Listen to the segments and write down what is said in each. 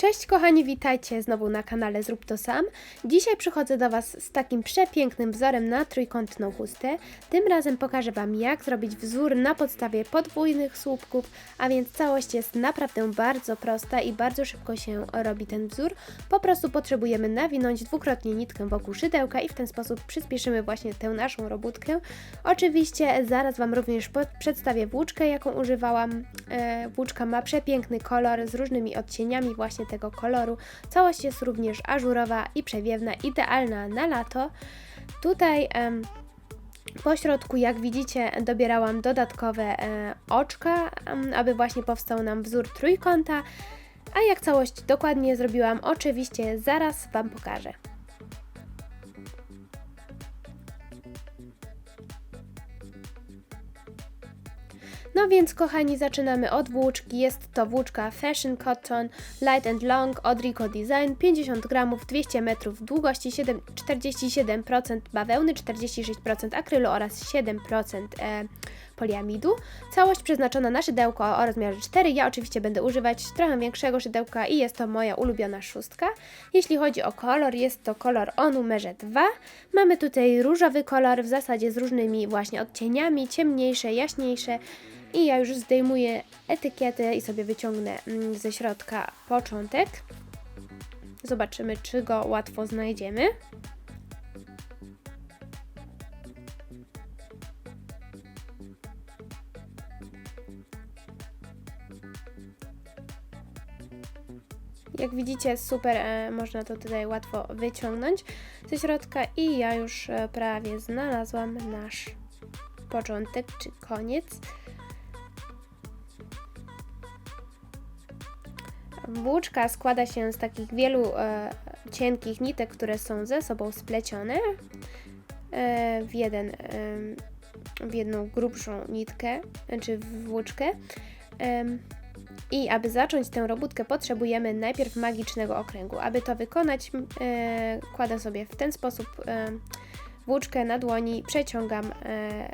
Cześć kochani, witajcie znowu na kanale Zrób to sam. Dzisiaj przychodzę do Was z takim przepięknym wzorem na trójkątną chustę. Tym razem pokażę Wam jak zrobić wzór na podstawie podwójnych słupków, a więc całość jest naprawdę bardzo prosta i bardzo szybko się robi ten wzór. Po prostu potrzebujemy nawinąć dwukrotnie nitkę wokół szydełka i w ten sposób przyspieszymy właśnie tę naszą robótkę. Oczywiście zaraz Wam również przedstawię włóczkę, jaką używałam. E, włóczka ma przepiękny kolor z różnymi odcieniami właśnie tego koloru. Całość jest również ażurowa i przewiewna, idealna na lato. Tutaj em, po środku, jak widzicie, dobierałam dodatkowe e, oczka, em, aby właśnie powstał nam wzór trójkąta. A jak całość dokładnie zrobiłam, oczywiście zaraz Wam pokażę. No więc kochani, zaczynamy od włóczki. Jest to włóczka Fashion Cotton Light and Long od Rico Design. 50 gramów, 200 metrów długości, 7, 47% bawełny, 46% akrylu oraz 7% e, poliamidu. Całość przeznaczona na szydełko o rozmiarze 4. Ja oczywiście będę używać trochę większego szydełka i jest to moja ulubiona szóstka. Jeśli chodzi o kolor, jest to kolor o numerze 2. Mamy tutaj różowy kolor w zasadzie z różnymi właśnie odcieniami, ciemniejsze, jaśniejsze. I ja już zdejmuję etykietę i sobie wyciągnę mm, ze środka początek. Zobaczymy, czy go łatwo znajdziemy. Jak widzicie, super, e, można to tutaj łatwo wyciągnąć ze środka i ja już e, prawie znalazłam nasz początek czy koniec. Włóczka składa się z takich wielu e, cienkich nitek, które są ze sobą splecione e, w, jeden, e, w jedną grubszą nitkę, czy w włóczkę. Em, I aby zacząć tę robótkę, potrzebujemy najpierw magicznego okręgu. Aby to wykonać, e, kładę sobie w ten sposób e, włóczkę na dłoni, przeciągam e,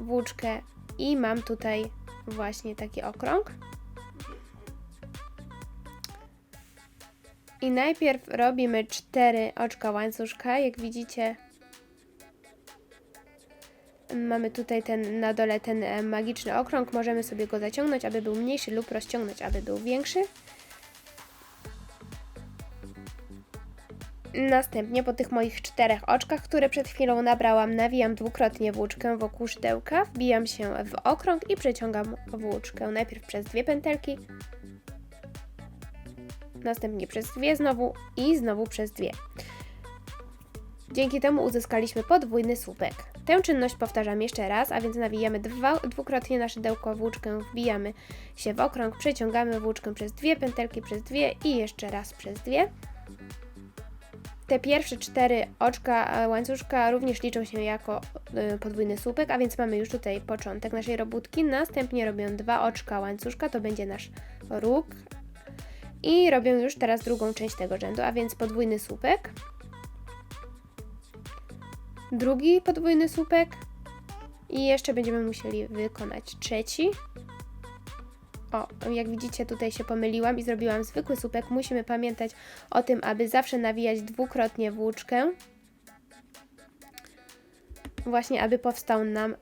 włóczkę i mam tutaj właśnie taki okrąg. I najpierw robimy cztery oczka łańcuszka. Jak widzicie, mamy tutaj ten na dole ten e, magiczny okrąg. Możemy sobie go zaciągnąć, aby był mniejszy lub rozciągnąć, aby był większy. Następnie po tych moich czterech oczkach, które przed chwilą nabrałam, nawijam dwukrotnie włóczkę wokół szydełka, wbijam się w okrąg i przeciągam włóczkę. Najpierw przez dwie pętelki, następnie przez dwie znowu i znowu przez dwie. Dzięki temu uzyskaliśmy podwójny słupek. Tę czynność powtarzam jeszcze raz, a więc nawijamy dwa, dwukrotnie na szydełko włóczkę, wbijamy się w okrąg, przeciągamy włóczkę przez dwie pętelki, przez dwie i jeszcze raz przez dwie. Te pierwsze cztery oczka e, łańcuszka również liczą się jako y, podwójny słupek, a więc mamy już tutaj początek naszej robótki. Następnie robię dwa oczka łańcuszka, to będzie nasz róg, i robię już teraz drugą część tego rzędu, a więc podwójny słupek. Drugi podwójny słupek. I jeszcze będziemy musieli wykonać trzeci. O, jak widzicie, tutaj się pomyliłam i zrobiłam zwykły słupek. Musimy pamiętać o tym, aby zawsze nawijać dwukrotnie włóczkę. Właśnie, aby powstał nam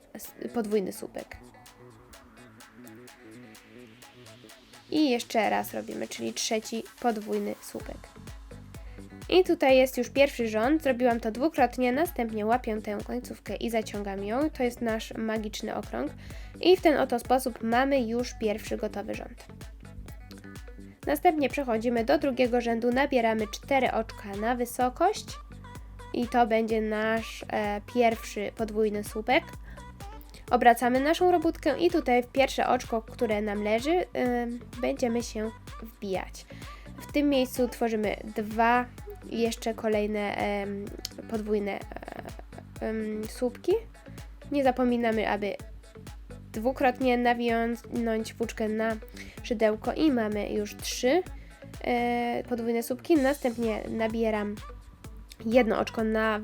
podwójny słupek. I jeszcze raz robimy, czyli trzeci podwójny słupek. I tutaj jest już pierwszy rząd. Zrobiłam to dwukrotnie, następnie łapię tę końcówkę i zaciągam ją. To jest nasz magiczny okrąg. I w ten oto sposób mamy już pierwszy gotowy rząd. Następnie przechodzimy do drugiego rzędu, nabieramy 4 oczka na wysokość i to będzie nasz e, pierwszy podwójny słupek. Obracamy naszą robótkę i tutaj w pierwsze oczko, które nam leży, ym, będziemy się wbijać. W tym miejscu tworzymy dwa jeszcze kolejne podwójne e, słupki. Nie zapominamy, aby dwukrotnie nawiązać włóczkę na szydełko i mamy już trzy e, podwójne słupki. Następnie nabieram jedno oczko na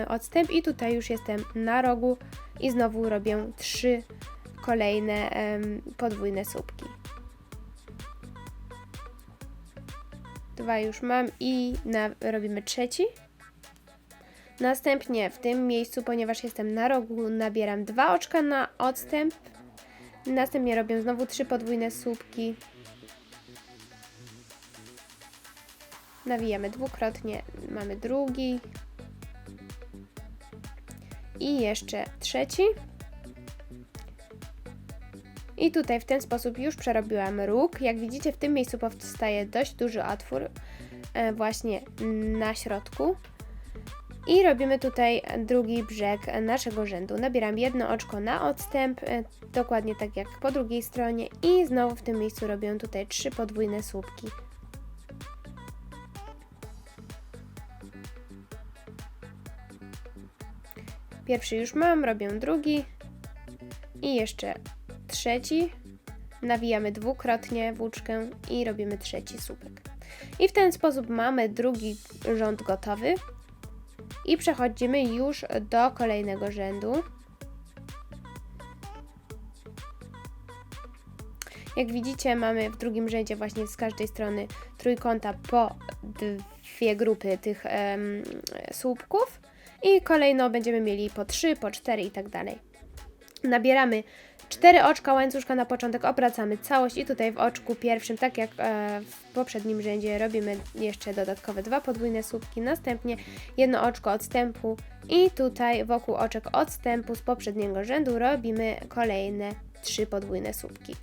y, odstęp i tutaj już jestem na rogu i znowu robię trzy kolejne podwójne słupki. Dwa już mam i na, robimy trzeci. Następnie w tym miejscu, ponieważ jestem na rogu, nabieram dwa oczka na odstęp. Następnie robię znowu trzy podwójne słupki. Nawijamy dwukrotnie, mamy drugi. I jeszcze trzeci. I tutaj w ten sposób już przerobiłam róg. Jak widzicie w tym miejscu powstaje dość duży otwór e, właśnie na środku. I robimy tutaj drugi brzeg naszego rzędu. Nabieram jedno oczko na odstęp, e, dokładnie tak jak po drugiej stronie i znowu w tym miejscu robię tutaj trzy podwójne słupki. Pierwszy już mam, robię drugi i jeszcze trzeci. Nawijamy dwukrotnie włóczkę i robimy trzeci słupek. I w ten sposób mamy drugi rząd gotowy. I przechodzimy już do kolejnego rzędu. Jak widzicie, mamy w drugim rzędzie właśnie z każdej strony trójkąta po dwie grupy tych em, słupków i kolejno będziemy mieli po 3, po 4 i tak dalej. Nabieramy 4 oczka łańcuszka na początek, obracamy całość i tutaj w oczku pierwszym, tak jak e, w poprzednim rzędzie, robimy jeszcze dodatkowe dwa podwójne słupki, następnie jedno oczko odstępu i tutaj wokół oczek odstępu z poprzedniego rzędu robimy kolejne trzy podwójne słupki.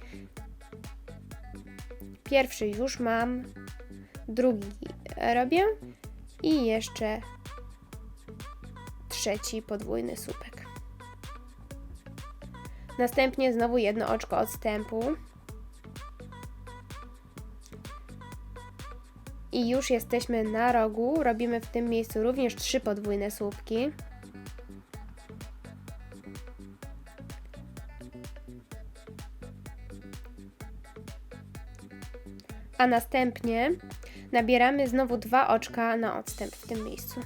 Pierwszy już mam, drugi robię i jeszcze trzeci podwójny słupek. Następnie znowu jedno oczko odstępu. I już jesteśmy na rogu. Robimy w tym miejscu również trzy podwójne słupki. A następnie nabieramy znowu dwa oczka na odstęp w tym miejscu.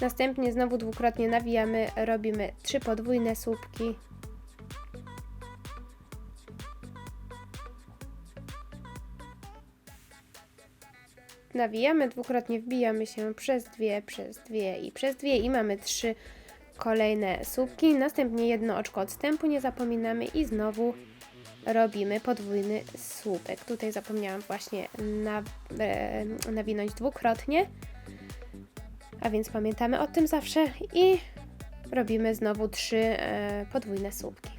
Następnie znowu dwukrotnie nawijamy, robimy trzy podwójne słupki. Nawijamy, dwukrotnie wbijamy się przez dwie, przez dwie i przez dwie i mamy trzy kolejne słupki. Następnie jedno oczko odstępu nie zapominamy i znowu robimy podwójny słupek. Tutaj zapomniałam właśnie na, e, nawinąć dwukrotnie. A więc pamiętamy o tym zawsze i robimy znowu trzy e, podwójne słupki.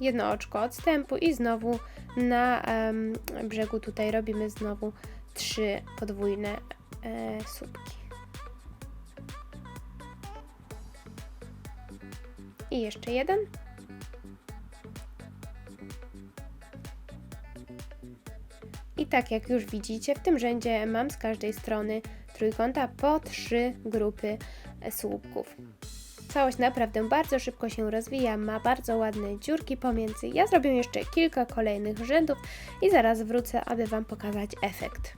Jedno oczko odstępu i znowu na um, brzegu tutaj robimy znowu trzy podwójne e, słupki. I jeszcze jeden. I tak jak już widzicie, w tym rzędzie mam z każdej strony trójkąta po trzy grupy słupków. Całość naprawdę bardzo szybko się rozwija, ma bardzo ładne dziurki pomiędzy. Ja zrobię jeszcze kilka kolejnych rzędów i zaraz wrócę, aby Wam pokazać efekt.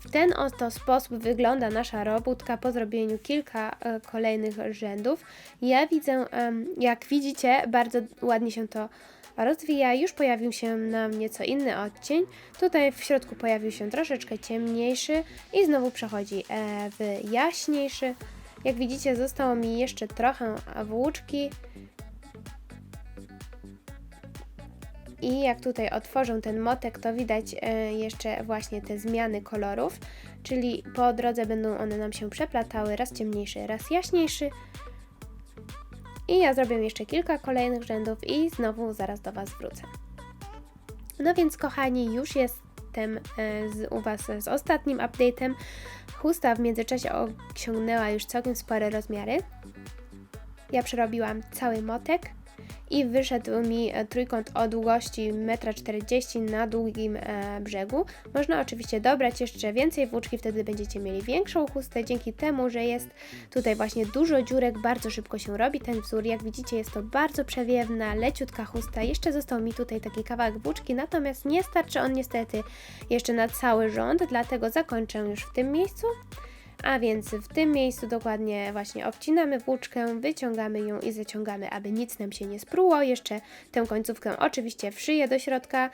W ten oto sposób wygląda nasza robótka po zrobieniu kilka e, kolejnych rzędów. Ja widzę, jak widzicie, bardzo ładnie się to rozwija, już pojawił się nam nieco inny odcień. Tutaj w środku pojawił się troszeczkę ciemniejszy i znowu przechodzi e, w jaśniejszy. Jak widzicie, zostało mi jeszcze trochę włóczki. I jak tutaj otworzę ten motek, to widać e, jeszcze właśnie te zmiany kolorów, czyli po drodze będą one nam się przeplatały, raz ciemniejszy, raz jaśniejszy. I ja zrobię jeszcze kilka kolejnych rzędów i znowu zaraz do Was wrócę. No więc kochani, już jestem e, z, u Was z ostatnim update'em. Chusta w międzyczasie osiągnęła już całkiem spore rozmiary. Ja przerobiłam cały motek i wyszedł mi e, trójkąt o długości 1,40 m na długim e, brzegu. Można oczywiście dobrać jeszcze więcej włóczki, wtedy będziecie mieli większą chustę, dzięki temu, że jest tutaj właśnie dużo dziurek, bardzo szybko się robi ten wzór. Jak widzicie jest to bardzo przewiewna, leciutka chusta. Jeszcze został mi tutaj taki kawałek włóczki, natomiast nie starczy on niestety jeszcze na cały rząd, dlatego zakończę już w tym miejscu. A więc w tym miejscu dokładnie właśnie obcinamy włóczkę, wyciągamy ją i zaciągamy, aby nic nam się nie spruło. Jeszcze tę końcówkę oczywiście wszyję do środka.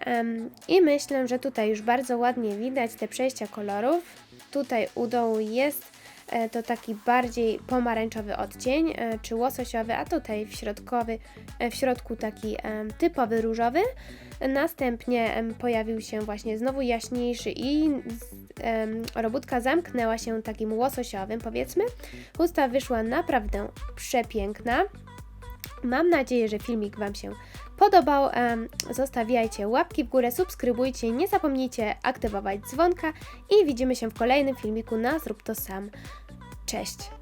Em, I myślę, że tutaj już bardzo ładnie widać te przejścia kolorów. Tutaj u dołu jest to taki bardziej pomarańczowy odcień, e, czy łososiowy, a tutaj w, środkowy, e, w środku taki typowy różowy. Następnie pojawił się właśnie znowu jaśniejszy i robótka zamknęła się takim łososiowym, powiedzmy. Chusta wyszła naprawdę przepiękna. Mam nadzieję, że filmik Wam się podobał. Zostawiajcie łapki w górę, subskrybujcie, nie zapomnijcie aktywować dzwonka i widzimy się w kolejnym filmiku na Zrób to sam. Cześć!